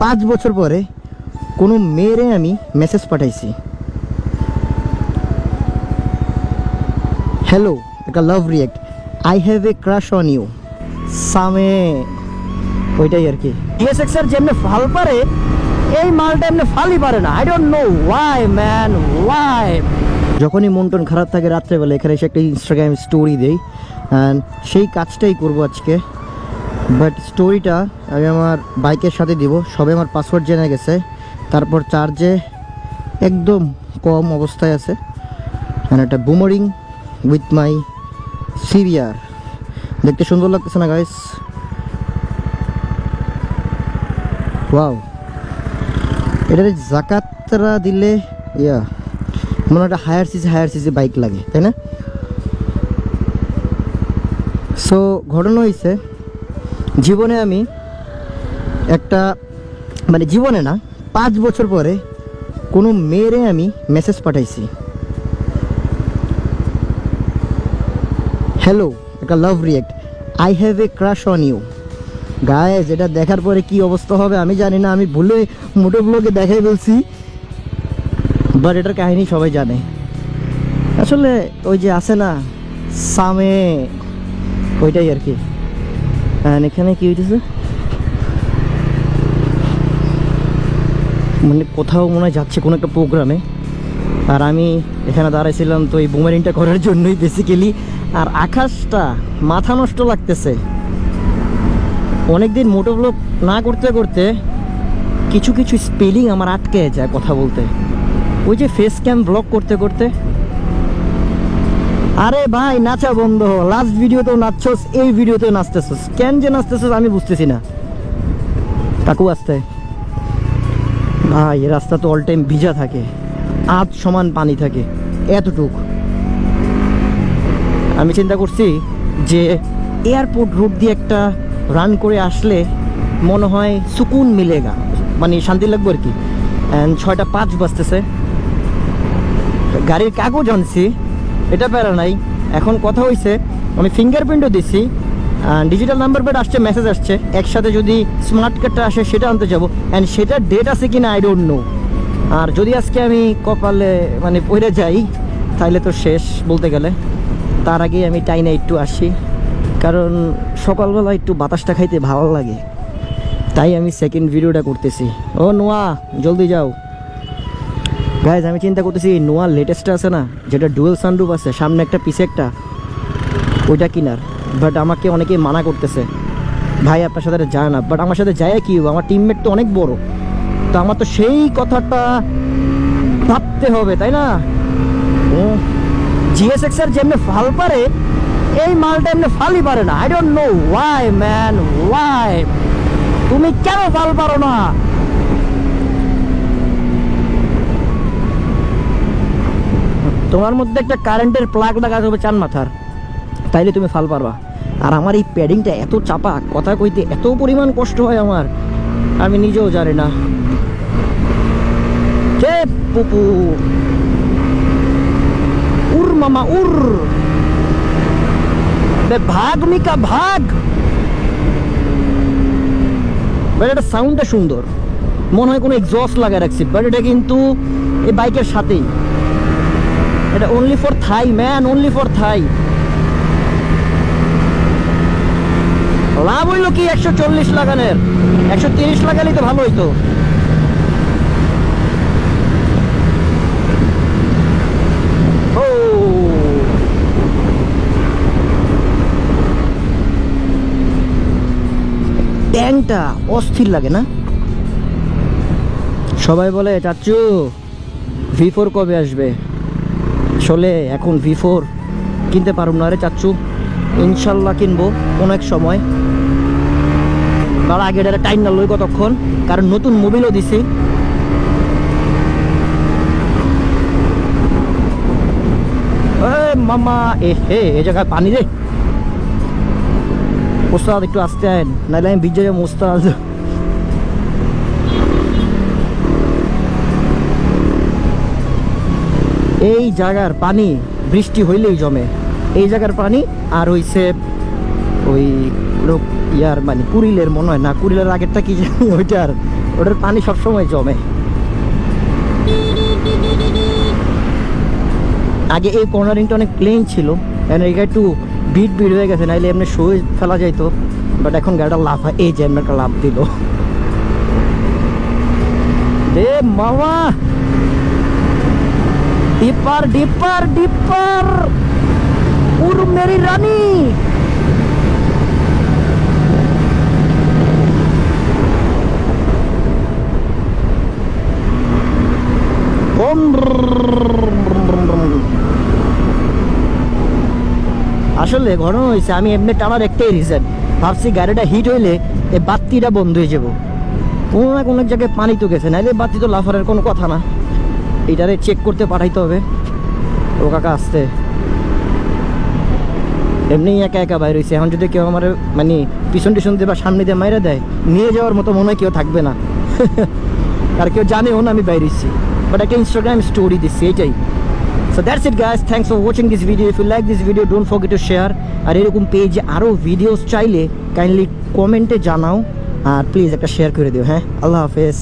পাঁচ বছর পরে কোনো মেয়েরে আমি মেসেজ পাঠাইছি। হ্যালো একটা love react I have a crush on you সামে, ওইটাই আর কি। এর যেমনি ফাল পারে, এই মালটা এমনি ফালই পারে না। I don't know why man why যখনই মন টন খারাপ থাকে, রাত্রেবেলা এখানে এসে একটা ইনস্টাগ্রাম স্টোরি দেই অ্যান্ড সেই কাজটাই করব আজকে। বাট স্টোরিটা আমি আমার বাইকের সাথে দিব। সবে আমার পাসওয়ার্ড জেনে গেছে। তারপর চার্জে একদম কম অবস্থায় আছে। অ্যান্ড একটা বুমারিং উইথ মাই সিভিয়ার দেখতে সুন্দর লাগতেছে না গাইস ওয়াও এটাতে জাকাতরা দিলে, ইয়া, মনে একটা higher CC higher CC bike লাগে, তাই না? সো ঘটনা হয়েছে জীবনে আমি একটা মানে জীবনে না, পাঁচ বছর পরে কোনো মেয়েরে আমি মেসেজ পাঠাইছি। হ্যালো একটা love react I have a crush on you গায়ে যেটা দেখার পরে কি অবস্থা হবে আমি জানি না, আমি ভুলে মোটো ব্লগে দেখাই বলছি। বাট এটার কাহিনী সবাই জানে। আসলে ওই যে আছে না সামে ওইটাই আর কি। আর এখানে কি হইতেছে মানে কোথাও মনে হয় যাচ্ছে কোনো একটা প্রোগ্রামে আর আমি এখানে দাঁড়াইছিলাম তো এই বুমারিংটা করার জন্যই বেসিক্যালি আর আকাশটা মাথা নষ্ট লাগতেছে। অনেকদিন মোটো ব্লগ না করতে করতে কিছু কিছু স্পেলিং আমার আটকে যায় কথা বলতে। ওই যে ফেস ক্যাম ব্লগ করতে করতে আরে ভাই, নাচা বন্ধ লাস্ট ভিডিওতেও নাচছস, এই ভিডিওতেও নাচতেছস। কেন যে নাচতেছস আমি বুঝতেছি না। কাকু আসতে। ভাই, রাস্তা তো অল টাইম ভিজা থাকে। আধ সমান পানি থাকে। এতটুক। আমি চিন্তা করছি যে এয়ারপোর্ট রুট দিয়ে একটা রান করে আসলে মনে হয় সুকুন মিলেগা। মানে শান্তি লাগবে আর কি। ছয়টা পাঁচ বাজতেছে। গাড়ির কাগজ আনছি। এটা প্যারা নাই। এখন কথা হয়েছে আমি ফিঙ্গারপ্রিন্টও দিছি ডিজিটাল নাম্বার প্লেট আসছে মেসেজ আসছে। একসাথে যদি স্মার্ট কার্ডটা আসে, সেটা আনতে যাব। অ্যান্ড সেটার ডেট আছে কি না আই ডোন্ট নো আর যদি আজকে আমি কপালে মানে পড়ে যাই তাহলে তো শেষ বলতে গেলে। তার আগে আমি টাইনে একটু আসি। কারণ সকালবেলা একটু বাতাসটা খাইতে ভালো লাগে। তাই আমি সেকেন্ড ভিডিওটা করতেছি। ও, নোয়া, জলদি যাও। গাইজ আমি চিন্তা করতেছি নোয়া লেটেস্টটা আছে না? যেটা ডুয়েল সানরুফ আছে, সামনে একটা, পিছে একটা, ওইটা কিনার। বাট আমাকে অনেকে মানা করতেছে। ভাই, আপনার সাথে যায় না। বাট আমার সাথে যায় কি? আমার টিমমেট তো অনেক বড়। তো আমার তো সেই কথাটা ভাবতে হবে, তাই না? জিএসএক্স এর যেমনি ফাল পারে, এই মালটা এমনি ফালই পারে না। I don't know why man why তুমি কেন ফাল পারো না? তোমার মধ্যে একটা কারেন্টের প্লাগ লাগাতে হবে চান মাথার। তাইলে তুমি ফাল পারবা। আর আমার এই প্যাডিংটা এত চাপা, কথা কইতে এত পরিমাণ কষ্ট হয় আমার। আমি নিজেও জানি না। উর মামা, উর! ভাগ মিকা, ভাগ! এটা সাউন্ডটা সুন্দর। মনে হয় কোনো এক্সস্ট লাগায় রাখছি। বাট এটা কিন্তু এই বাইকের সাথেই। এটা only for thy man only for thy লাভ হইল কি? একশো চল্লিশ লাগানের। একশো তিরিশ লাগালেই তো ভালো হইতো। ট্যাংটা অস্থির লাগে না? সবাই বলে, চাচু ভি ফোর কবে আসবে? আসলে এখন ভি ফোর কিনতে পারব না রে চাচ্চু। ইনশাল্লাহ কিনবো কোনো এক সময়। তার আগে এটা টাইম না লই কতক্ষণ, কারণ নতুন মোবিলও দিছি। মামা এ হে, এ জায়গায় পানি রে। ওস্তাদ, একটু আসতে আয়েন নাহলে আমি ভিজে যাব ওস্তাদ এই জায়গার পানি বৃষ্টি হইলেই জমে। এই জায়গার পানি আর হইছে ওই ইয়ার মানে কুড়িলের মনে হয় না কুড়িলের আগেরটা কি জানি ওইটার ওটার পানি সবসময় জমে। আগে এই কর্নারিংটা অনেক প্লেন ছিল এটা একটু ভিড় ভিড় হয়ে গেছে, নাইলে এমনি শুয়ে ফেলা যাইতো বাট এখন গাড়িটা লাফ হয় এই যে এমনি একটা লাভ দিল। দে মামা! Dipper dipper dipper. উর মেরি রানী। আসলে ঘটনা হয়েছে আমি এমনি টানার একটাই রিজন ভাবছি গাড়িটা হিট হইলে এই বাতিটা বন্ধ হয়ে যাব। কোনো না কোনো জায়গায় পানি তো গেছে নাহলে বাতি তো লাফারের কোনো কথা না। এটারে চেক করতে পাঠাইতে হবে। ও কাকা আসতে এমনি একা একা বাইর হয়েছে এখন যদি কেউ আমার মানে পিছন টিছন দিয়ে বা সামনে দিয়ে মাইরা দেয়, নিয়ে যাওয়ার মতো মনে হয় কেউ থাকবে না। আর কেউ জানেও না আমি বাইরেছি বাট একটা ইনস্টাগ্রাম স্টোরি দিচ্ছি এটাই so that's it guys thanks for watching this video if you like this video don't forget to share আর এরকম পেজে আরও ভিডিওস চাইলে কাইন্ডলি কমেন্টে জানাও। আর প্লিজ একটা শেয়ার করে দিও হ্যাঁ? আল্লাহ হাফেজ।